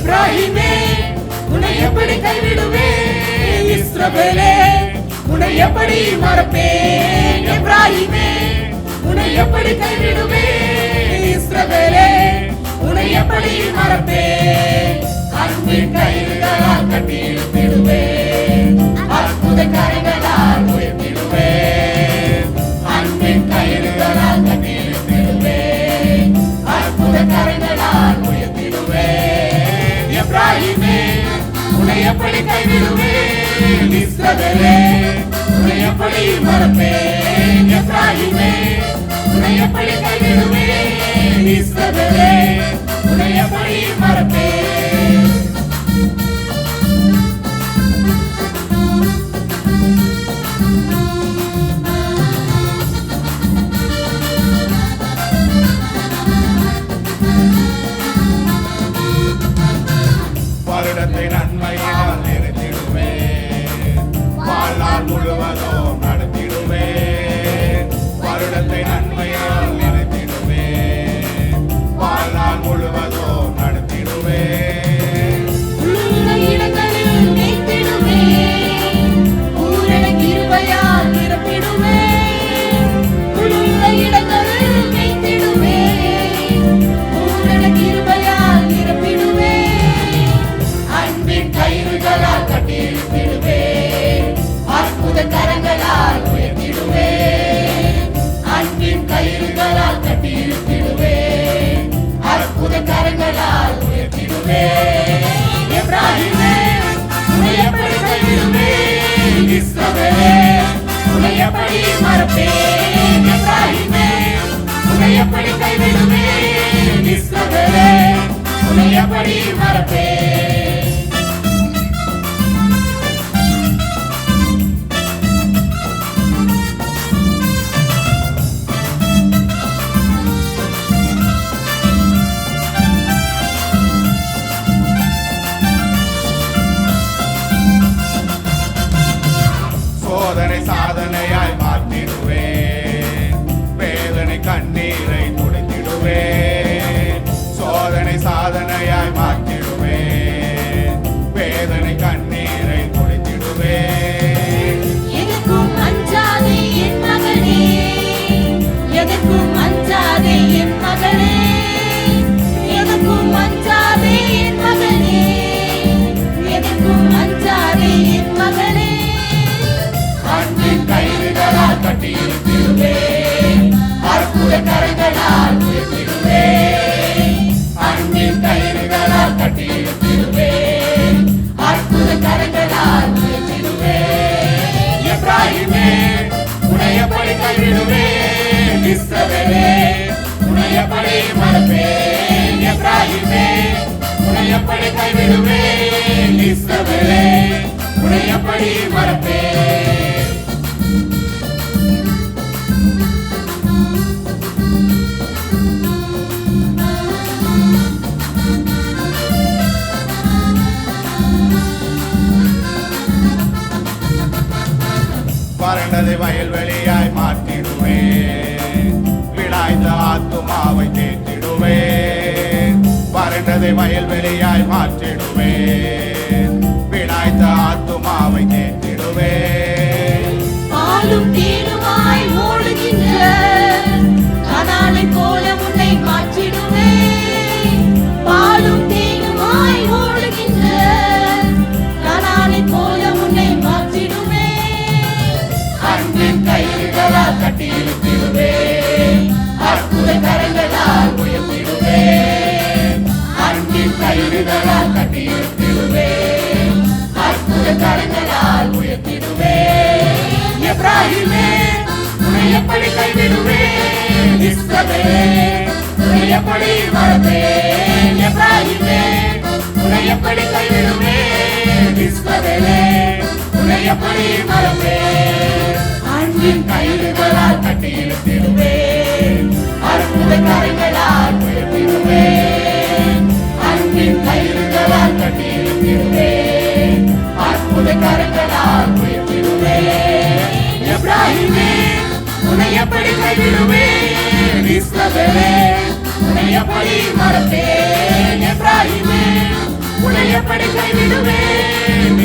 இப்ராஹிமே உன்னை எப்படி கைவிடுவேன்? இஸ்ரவேலே உன்னை எப்படி மறப்பேன்? இப்ராஹிமே உன்னை எப்படி கைவிடுவேன்? இஸ்ரவேலே உன்னை எப்படி கைவிடுவேன்? இஸ்ரவேலே உன்னை எப்படி மறப்பேன் எப்ராஹிமே உன்னை எப்படி கைவிடுவேன் இஸ்ரவேலே உன்னை எப்படி ไปนั้นไปนั่ கைவிடுவேன் இஸ்ரவேலே உன்னை எப்படி மறப்பேன் எப்ராஹிமே கைவிடுவேன் மறப்பேன் உன்னை எப்படி கைவிடுவேன் இஸ்ரவேலே உன்னை எப்படி மறப்பேன் வறண்டதை வயல்வெளியாய் மாற்றிடுவேன் விடாய்ந்த ஆத்துமாவை தேற்றிடுவேன் வறண்டதை வயல்வெளியாய் மாற்றிடுவேன் விடாய்ந்த ஆத்துமாவை தேற்றிடுவேன் கயிறுகளால் கட்டி இழுத்திடுவேன் அற்புத கரங்களால் உயர்த்திடுவே. எப்ராஹிமே உன்னை எப்படி கைவிடுவேன் இஸ்ரவே உன்னை எப்படி மறப்பேன் எப்ராஹிமே உன்னை எப்படி கைவிடுவேன் இஸ்ரவேலே உன்னை எப்படி மறப்பேன் அன்பின் கயிறுகளால் கட்டி இழுத்திடுவேன் அற்புத கரங்கள் கட்டி அற்புத கரங்களால் உயர்த்திடுவேன் எப்ராஹிமே உன்னை எப்படி கைவிடுவேன் இஸ்ரவேலே உன்னை எப்படி மறப்பேன்? எப்ராஹிமே உன்னை எப்படி கைவிடுவேன்